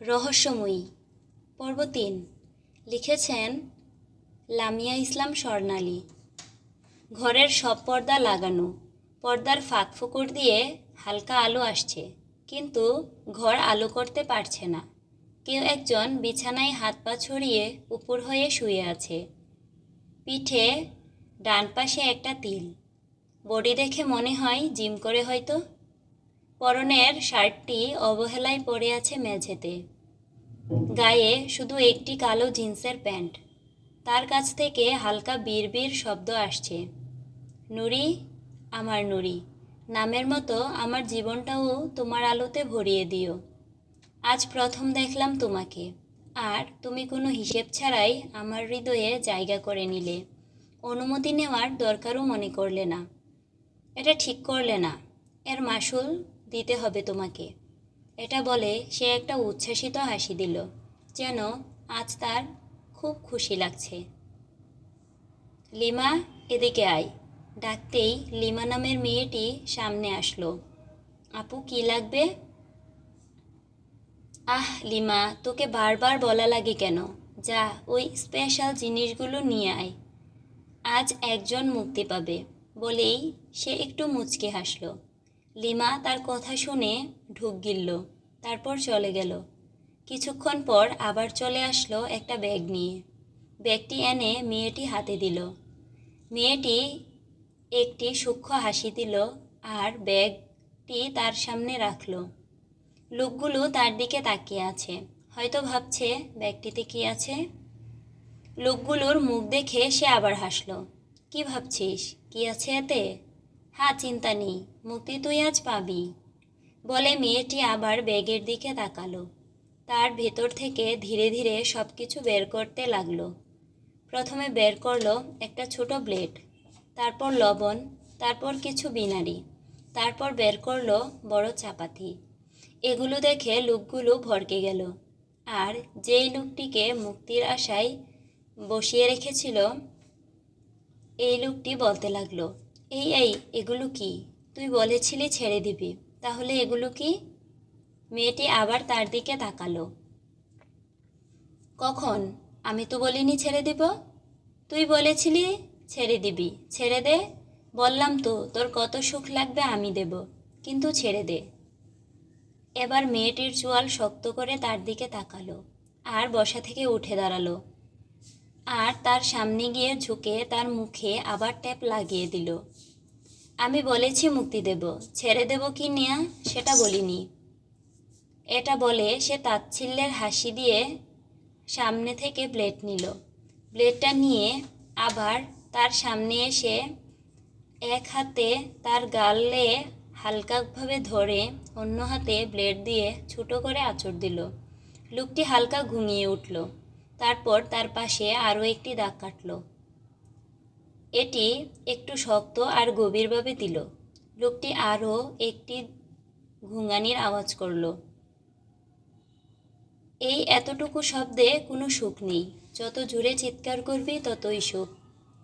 রহস্যময়ী। পর্ব তিন। লিখেছেন লামিয়া ইসলাম স্বর্ণালী। ঘরের সব পর্দা লাগানো। পর্দার ফাঁক ফোকর দিয়ে হালকা আলো আসছে। কিন্তু ঘর আলো করতে পারছে না। কেউ একজন বিছানায় হাত পা ছড়িয়ে উপর হয়ে শুয়ে আছে। পিঠে ডান পাশে একটা তিল। বডি দেখে মনে হয় জিম করে হয়তো পরনের শার্টটি অবহেলায় পড়ে আছে মেঝেতে। গায়ে শুধু একটি কালো জিন্সের প্যান্ট। তার কাছ থেকে হালকা বিড়বিড় শব্দ আসছে। নুরি, আমার নুরি, নামের মতো আমার জীবনটাও তোমার আলোতে ভরিয়ে দিও। আজ প্রথম দেখলাম তোমাকে। আর তুমি কোনো হিসেব ছাড়াই আমার হৃদয়ে জায়গা করে নিলে। অনুমতি নেওয়ার দরকারও মনে করলে না। এটা ঠিক করলে না। এর মাসুল দিতে হবে তোমাকে। এটা বলে সে একটা উচ্ছ্বাসিত হাসি দিল, যেন আজ তার খুব খুশি লাগছে। লিমা, এদিকে আয়। ডাকতেই লিমা নামের মেয়েটি সামনে আসলো। আপু, কি লাগবে? আহ, লিমা, তোকে বারবার বলা লাগে কেন? যা, ওই স্পেশাল জিনিসগুলো নিয়ে আয়। আজ একজন মুক্তি পাবে, বলেই সে একটু মুচকে হাসলো। লিমা তার কথা শুনে ঢুক গিলল, তারপর চলে গেল। কিছুক্ষণ পর আবার চলে আসলো একটা ব্যাগ নিয়ে। ব্যাগটি এনে মেয়েটি হাতে দিল। মেয়েটি একটি সূক্ষ্ম হাসি দিল আর ব্যাগটি তার সামনে রাখল। লোকগুলো তার দিকে তাকিয়ে আছে। হয়তো ভাবছে, ব্যাগটিতে কি আছে? লোকগুলোর মুখ দেখে সে আবার হাসলো। কি ভাবছিস? কি আছে এতে? হ্যাঁ চিন্তা নেই, মুক্তি তুই আজ পাবি। বলে মেয়েটি আবার ব্যাগের দিকে তাকালো। তার ভেতর থেকে ধীরে ধীরে সব কিছু বের করতে লাগল। প্রথমে বের করল একটা ছোট ব্লেড, তারপর লবণ, তারপর কিছু বিনারি, তারপর বের করল বড় চাপাতি। এগুলো দেখে লোকগুলো ভরকে গেল। আর যেই লোকটিকে মুক্তির আশায় বসিয়ে রেখেছিল, এই লোকটি বলতে লাগল এই এই, এগুলো কি? তুই বলেছিলি ছেড়ে দিবি। তাহলে এগুলো কি? মেয়েটি আবার তার দিকে তাকালো। কখন? আমি তো বলিনি ছেড়ে দিব। তুই বলেছিলি ছেড়ে দিবি। ছেড়ে দে। বললাম তো, তোর কত সুখ লাগবে আমি দেব। কিন্তু ছেড়ে দে। এবার মেয়েটির চোয়াল শক্ত করে তার দিকে তাকালো। আর বসা থেকে উঠে দাঁড়াল। আর তার সামনে গিয়ে ঝুঁকে তার মুখে আবার ট্যাপ লাগিয়ে দিল। আমি বলেছি মুক্তি দেব। ছেড়ে দেব কি নেয়া? সেটা বলিনি। এটা বলে সে তাচ্ছিল্যের হাসি দিয়ে সামনে থেকে ব্লেড নিল। ব্লেডটা নিয়ে আবার তার সামনে এসে এক হাতে তার গালে হালকাভাবে ধরে অন্য হাতে ব্লেড দিয়ে ছোটো করে আঁচড় দিল। লোকটি হালকা ঘুমিয়ে উঠল। তারপর তার পাশে আরও একটি দাগ কাটল। এটি একটু শক্ত আর গভীরভাবে দিল। লোকটি আরও একটি ঘুঙানির আওয়াজ করল। এই এতটুকু শব্দে কোনো সুখ নেই। যত জুড়ে চিৎকার করবি ততই সুখ।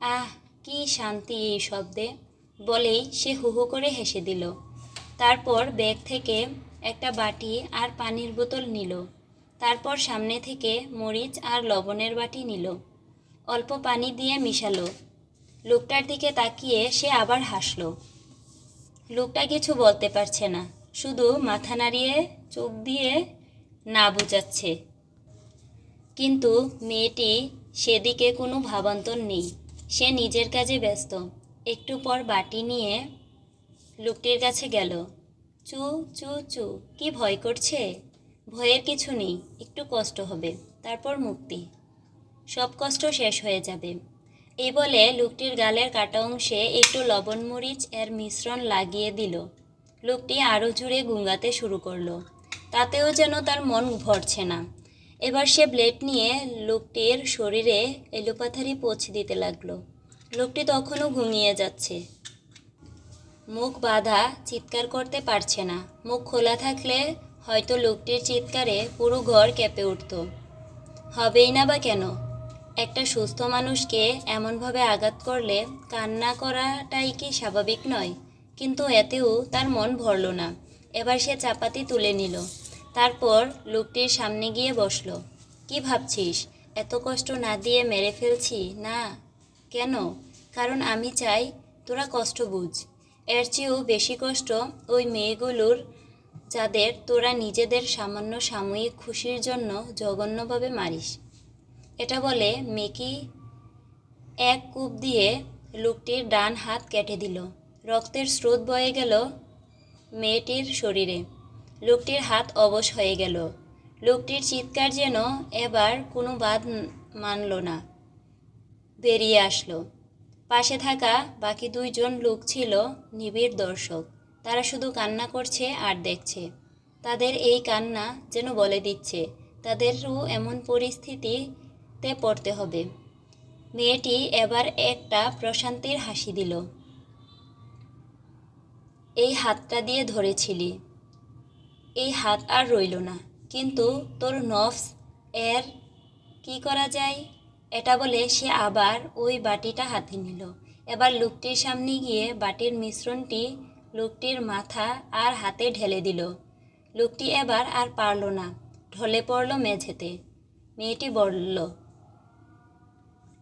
আহ, কি শান্তি এই শব্দে, বলেই সে হু হু করে হেসে দিল। তারপর ব্যাগ থেকে একটা বাটি আর পানির বোতল নিল। তারপর সামনে থেকে মরিচ আর লবণের বাটি নিল। অল্প পানি দিয়ে মিশালো। লোকটার দিকে তাকিয়ে সে আবার হাসলো। লোকটা কিছু বলতে পারছে না, শুধু মাথা নাড়িয়ে চোখ দিয়ে না বোঝাচ্ছে। কিন্তু মেয়েটি সেদিকে কোনো ভাবান্তর নেই। সে নিজের কাজে ব্যস্ত। একটু পর বাটি নিয়ে লোকটির কাছে গেল। চু চু চু, কি ভয় করছে? ভয়ের কিছু নেই, একটু কষ্ট হবে, তারপর মুক্তি। সব কষ্ট শেষ হয়ে যাবে। এই বলে লোকটির গালের কাটা অংশে একটু লবণ মরিচ এর মিশ্রণ লাগিয়ে দিল। লোকটি আরও জুড়ে গুঙ্গাতে শুরু করল। তাতেও যেন তার মন ভরছে না। এবার সে ব্লেড নিয়ে লোকটির শরীরে এলোপাথারি পোছ দিতে লাগল। লোকটি তখনও ঘুমিয়ে যাচ্ছে। মুখ বাঁধা চিৎকার করতে পারছে না। মুখ খোলা থাকলে হয়তো লোকটির চিৎকারে পুরো ঘর কেঁপে উঠত। হবেই না বা কেন? একটা সুস্থ মানুষকে এমনভাবে আঘাত করলে কান্না করাটাই কি স্বাভাবিক নয়? কিন্তু এতেও তার মন ভরল না। এবার সে চাপাতি তুলে নিল। তারপর লোকটির সামনে গিয়ে বসল। কি ভাবছিস? এত কষ্ট না দিয়ে মেরে ফেলছি? না। কেন? কারণ আমি চাই তোরা কষ্ট বুঝ। এর চেয়েও বেশি কষ্ট ওই মেয়েগুলোর যাদের তোরা নিজেদের সামান্য সাময়িক খুশির জন্য জঘন্যভাবে মারিস। এটা বলে মেকি এক কূপ দিয়ে লোকটির ডান হাত কেটে দিল। রক্তের স্রোত বয়ে গেল মেয়েটির শরীরে। লোকটির হাত অবশ হয়ে গেল। লোকটির চিৎকার যেন এবার কোনো বাদ মানল না। বেরিয়ে আসলো। পাশে থাকা বাকি দুইজন লোক ছিল নিবিড় দর্শক। তারা শুধু কান্না করছে আর দেখছে। তাদের এই কান্না যেন বলে দিচ্ছে তাদেরও এমন পরিস্থিতিতে পড়তে হবে। মেয়েটি এবার একটা প্রশান্তির হাসি দিল। এই হাতটা দিয়ে ধরেছিলি। এই হাত আর রইল না। কিন্তু তোর নফস, এর কি করা যায়? এটা বলে সে আবার ওই বাটিটা হাতে নিল। এবার লোকটির সামনে গিয়ে বাটির মিশ্রণটি লোকটির মাথা আর হাতে ঢেলে দিল। লোকটি এবার আর পারল না, ঢলে পড়ল মেঝেতে। মেয়েটি বলল,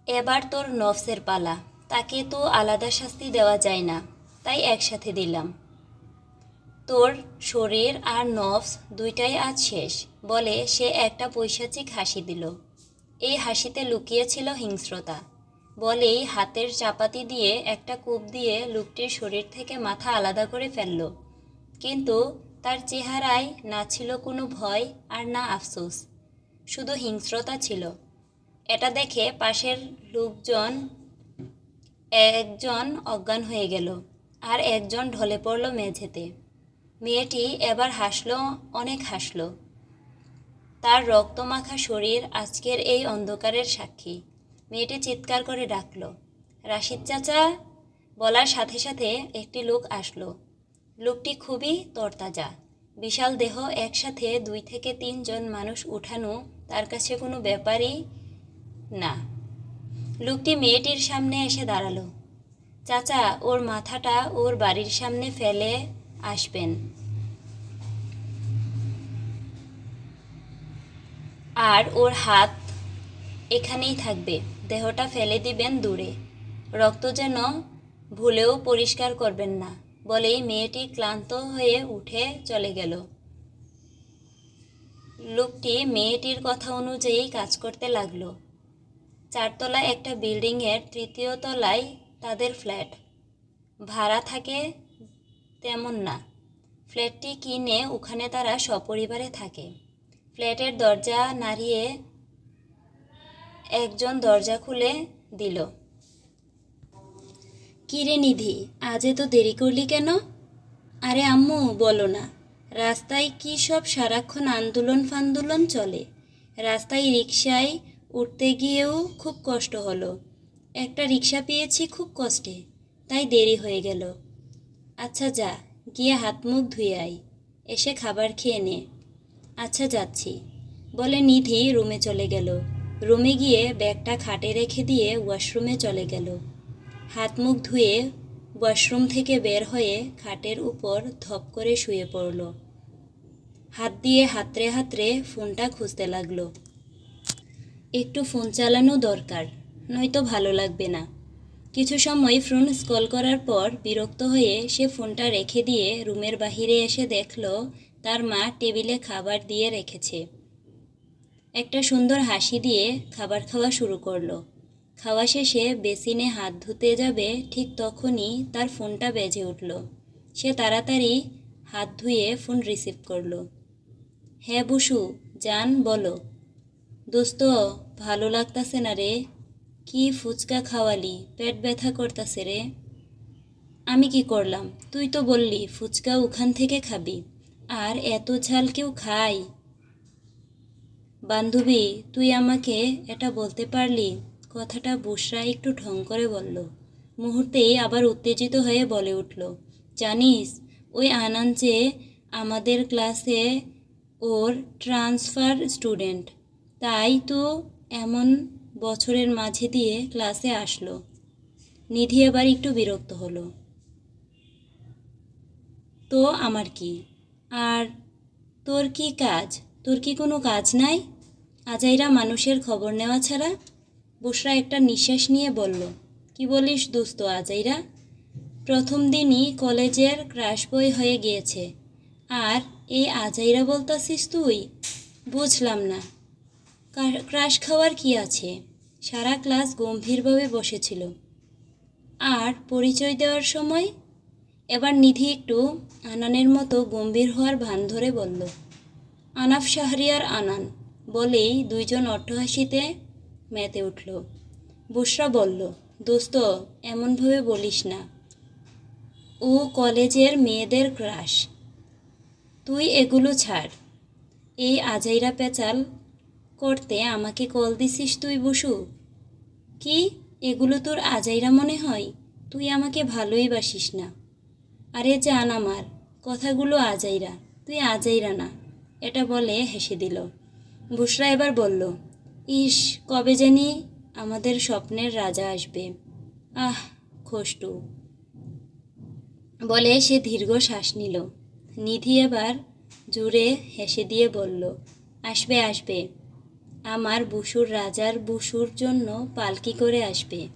এবার তোর নফসের পালা, তাকে তো আলাদা শাস্তি দেওয়া যায় না, তাই একসাথে দিলাম। তোর শরীর আর নফস দুইটাই আজ শেষ। বলে সে একটা পৈশাচিক হাসি দিল। এই হাসিতে লুকিয়েছিল হিংস্রতা। বলেই হাতের চাপাতি দিয়ে একটা কূপ দিয়ে লোকটির শরীর থেকে মাথা আলাদা করে ফেলল। কিন্তু তার চেহারায় না ছিল কোনো ভয় আর না আফসোস, শুধু হিংস্রতা ছিল। এটা দেখে পাশের লোকজন একজন অজ্ঞান হয়ে গেল আর একজন ঢলে পড়ল মেঝেতে। মেয়েটি এবার হাসলো, অনেক হাসলো। তার রক্তমাখা শরীর আজকের এই অন্ধকারের সাক্ষী। মেয়েটি চিৎকার করে ডাকল। রাশিদ চাচা, বলার সাথে সাথে একটি লোক আসলো। লোকটি খুবই তরতাজা। বিশাল দেহ একসাথে দুই থেকে তিনজন মানুষ উঠানো তার কাছে কোনো ব্যাপারই না। লোকটি মেয়েটির সামনে এসে দাঁড়াল। চাচা, ওর মাথাটা ওর বাড়ির সামনে ফেলে আসবেন। আর ওর হাত এখানেই থাকবে। দেহটা ফেলে দিবেন দূরে। রক্ত যেন ভুলেও পরিষ্কার করবেন না, বলেই মেয়েটি ক্লান্ত হয়ে উঠে চলে গেল। লোকটি মেয়েটির কথা অনুযায়ী কাজ করতে লাগল। চারতলা একটা বিল্ডিংয়ের তৃতীয় তলায় তাদের ফ্ল্যাট। ভাড়া থাকে তেমন না। ফ্ল্যাটটি কিনে ওখানে তারা সপরিবারে থাকে। ফ্ল্যাটের দরজা নাড়িয়ে একজন দরজা খুলে দিল। কিরে নিধি, আজ তো দেরি করলি কেন? আরে আম্মু, বলো না। রাস্তায় কি সব সারাক্ষণ আন্দোলন ফান্দোলন চলে? রাস্তায় রিক্সায় উঠতে গিয়েও খুব কষ্ট হলো। একটা রিক্সা পেয়েছি খুব কষ্টে, তাই দেরি হয়ে গেল। আচ্ছা যা, গিয়ে হাত মুখ ধুয়ে আয়, এসে খাবার খেয়ে নে। আচ্ছা যাচ্ছি। বলে নিধি রুমে চলে গেল। রুমে গিয়ে ব্যাগটা খাটে রেখে দিয়ে ওয়াশরুমে চলে গেল। হাত মুখ ধুয়ে ওয়াশরুম থেকে বের হয়ে খাটের উপর ধপ করে শুয়ে পড়ল। হাত দিয়ে হাতড়ে হাতরে ফোনটা খুঁজতে লাগল। একটু ফোন চালানো দরকার, নয়তো ভালো লাগবে না। কিছু সময় ফোন স্কল করার পর বিরক্ত হয়ে সে ফোনটা রেখে দিয়ে রুমের বাহিরে এসে দেখল, তার মা টেবিলে খাবার দিয়ে রেখেছে। একটা সুন্দর হাসি দিয়ে খাবার খাওয়া শুরু করল। খাওয়া শেষে বেসিনে হাত ধুতে যাবে ঠিক তখনই তার ফোনটা বেজে উঠল। সে তাড়াতাড়ি হাত ধুয়ে ফোন রিসিভ করল। হ্যাঁ বসু জান বলো। দোস্ত, ভালো লাগতাছে না রে। কি ফুচকা খাওয়ালি, পেট ব্যথা করতাছে রে। আমি কি করলাম? তুই তো বললি, ফুচকা ওখান থেকে খাবি। আর এত ঝাল কেউ খায়? বান্ধবী, তুই আমাকে এটা বলতে পারলি? কথাটা বুসরা একটু ঢং করে বলল। মুহূর্তেই আবার উত্তেজিত হয়ে বলে উঠল, জানিস, ওই আনান আমাদের ক্লাসে ওর ট্রান্সফার স্টুডেন্ট, তাই তো এমন বছরের মাঝে দিয়ে ক্লাসে আসলো। নিধি আবার একটু বিরক্ত হলো, তো আমার কি? আর তোর কি কাজ? তোর কি কোনো কাজ নাই? আজাইরা মানুষের খবর নেওয়া ছাড়া বুসরা একটা নিঃশ্বাস নিয়ে বলল, কি বলিস দোস্ত আজাইরা? প্রথম দিনই কলেজের ক্রাশ বই হয়ে গিয়েছে। আর এই আজাইরা বলতাছিস তুই? বুঝলাম না। ক্রাশ খাওয়ার কি আছে? সারা ক্লাস গম্ভীরভাবে বসেছিল। আর পরিচয় দেওয়ার সময়? এবার নিধি একটু আনানের মতো গম্ভীর হওয়ার ভান ধরে বলল, আনাফ শাহরিয়ার আনান। বলেই দুইজন অট্টহাসিতে মেতে উঠল। বুসরা বলল, দোস্ত, এমনভাবে বলিস না। ও কলেজের মেয়েদের ক্রাশ। তুই এগুলো ছাড়। এই আজাইরা পেঁচাল করতে আমাকে কল দিছিস তুই, বসু? কি? এগুলো তোর আজাইরা মনে হয়? তুই আমাকে ভালোই বাসিস না। আরে জান আমার, কথাগুলো আজাইরা। তুই আজাইরা না। এটা বলে হেসে দিল। বুসরা এবার বলল, ইস, কবে জানি আমাদের স্বপ্নের রাজা আসবে। আহ খোষ্টু বলে সে দীর্ঘ শ্বাস নিল। নিধি এবার জুড়ে হেসে দিয়ে বলল, আসবে আসবে। আমার বুসুর রাজার বুসুর জন্য পালকি করে আসবে।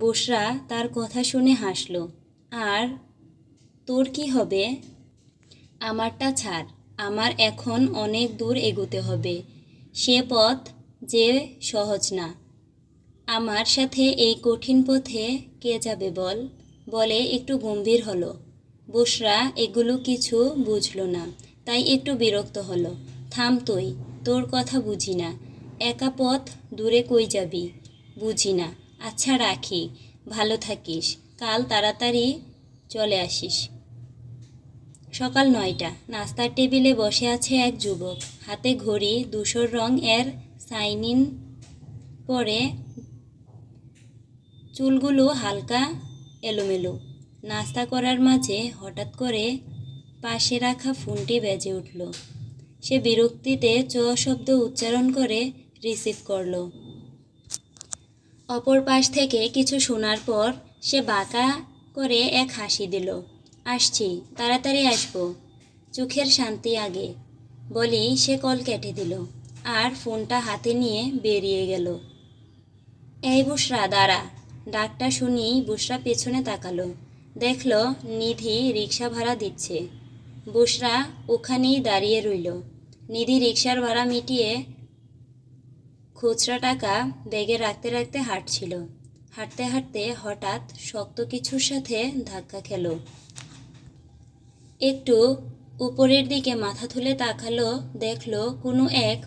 বুসরা তার কথা শুনে হাসল, আর তোর কি হবে? আমারটা ছাড়। আমার এখন অনেক দূর এগোতে হবে। সে পথ যে সহজ না। আমার সাথে এই কঠিন পথে কে যাবে বল? বলে একটু গম্ভীর হলো। বুসরা এগুলো কিছু বুঝলো না, তাই একটু বিরক্ত হলো। থাম তুই, তোর কথা বুঝি না। একা পথ দূরে কই যাবি? বুঝি না। আচ্ছা রাখি, ভালো থাকিস। কাল তাড়াতাড়ি চলে আসিস। সকাল নয়টা। নাস্তার টেবিলে বসে আছে এক যুবক। হাতে ঘড়ি ধূসর রং এর সাইন ইন পরে চুলগুলো হালকা এলোমেলো। নাস্তা করার মাঝে হঠাৎ করে পাশে রাখা ফোনটি বেজে উঠল। সে বিরক্তিতে চ শব্দ উচ্চারণ করে রিসিভ করল। অপর পাশ থেকে কিছু শোনার পর সে বাঁকা করে এক হাসি দিল। আসছি, তাড়াতাড়ি আসব। চোখের শান্তি আগে। বলি, সে কল কেটে দিল। আর ফোনটা হাতে নিয়ে বেরিয়ে গেল। এই বুসরা, দাঁড়া। ডাকটা শুনেই বুসরা পেছনে তাকালো। দেখল, নিধি রিক্সা ভাড়া দিচ্ছে। বুসরা ওখানেই দাঁড়িয়ে রইল। নিধি রিক্সার ভাড়া মিটিয়ে খুচরা টাকা ব্যাগে রাখতে রাখতে হাঁটছিল। হাঁটতে হাঁটতে হঠাৎ শক্ত কিছুর সাথে ধাক্কা খেলো। একটু উপরের দিকে মাথা তুলে তাকালো, দেখল কোনো এক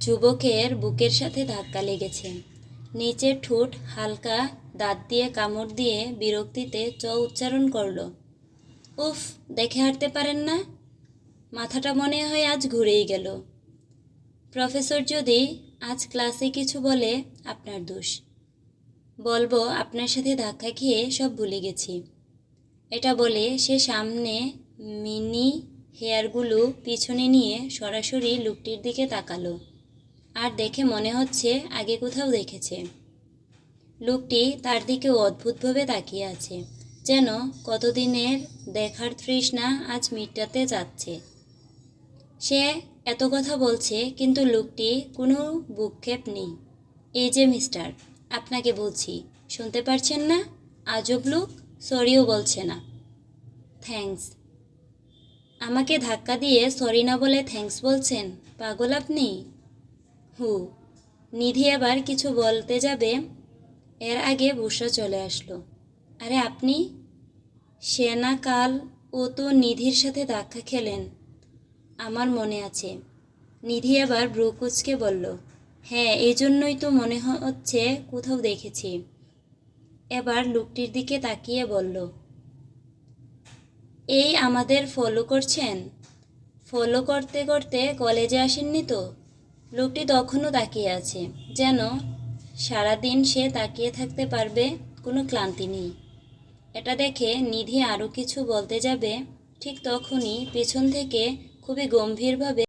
যুবকের বুকের সাথে ধাক্কা লেগেছে। নিচের ঠোঁট হালকা দাঁত দিয়ে কামড় দিয়ে বিরক্তিতে চ উচ্চারণ করল। উফ, দেখে হাঁটতে পারেন না? মাথাটা মনে হয় আজ ঘুরেই গেল। প্রফেসর যদি আজ ক্লাসে কিছু বলে, আপনার দোষ। বলব, আপনার সাথে ধাক্কা খেয়ে সব ভুলে গেছি। এটা বলে সে সামনে মিনি হেয়ারগুলো পিছনে নিয়ে সরাসরি লুকটির দিকে তাকালো আর দেখে মনে হচ্ছে আগে কোথাও দেখেছে। লোকটি তার দিকে অদ্ভুতভাবে তাকিয়ে আছে, যেন কতদিনের দেখার তৃষ্ণা আজ মিটাতে যাচ্ছে। সে এত কথা বলছে, কিন্তু লোকটি কোনো বুকক্ষেপ নেই। এই যে মিস্টার, আপনাকে বলছি, শুনতে পারছেন না? আজব লোক। সরিও বলছে না। থ্যাঙ্কস। আমাকে ধাক্কা দিয়ে সরি না বলে থ্যাঙ্কস বলছেন? পাগল আপনি? হু। নিধি আবার কিছু বলতে যাবে, এর আগে বুসরা চলে আসলো। আরে আপনি? সে না কাল ও তো নিধির সাথে ধাক্কা খেলেন, আমার মনে আছে। নিধি আবার ব্রুকুচকে বলল হ্যাঁ এই জন্যই তো মনে হচ্ছে, কোথাও দেখেছি। এবার লোকটির দিকে তাকিয়ে বলল, এই আমাদের ফলো করছেন? ফলো করতে করতে কলেজে আসেননি তো? লোকটি তখনও তাকিয়ে আছে, যেন সারাদিন সে তাকিয়ে থাকতে পারবে, কোনো ক্লান্তি নেই। এটা দেখে নিধি আরও কিছু বলতে যাবে, ঠিক তখনই পেছন থেকে খুবই গম্ভীরভাবে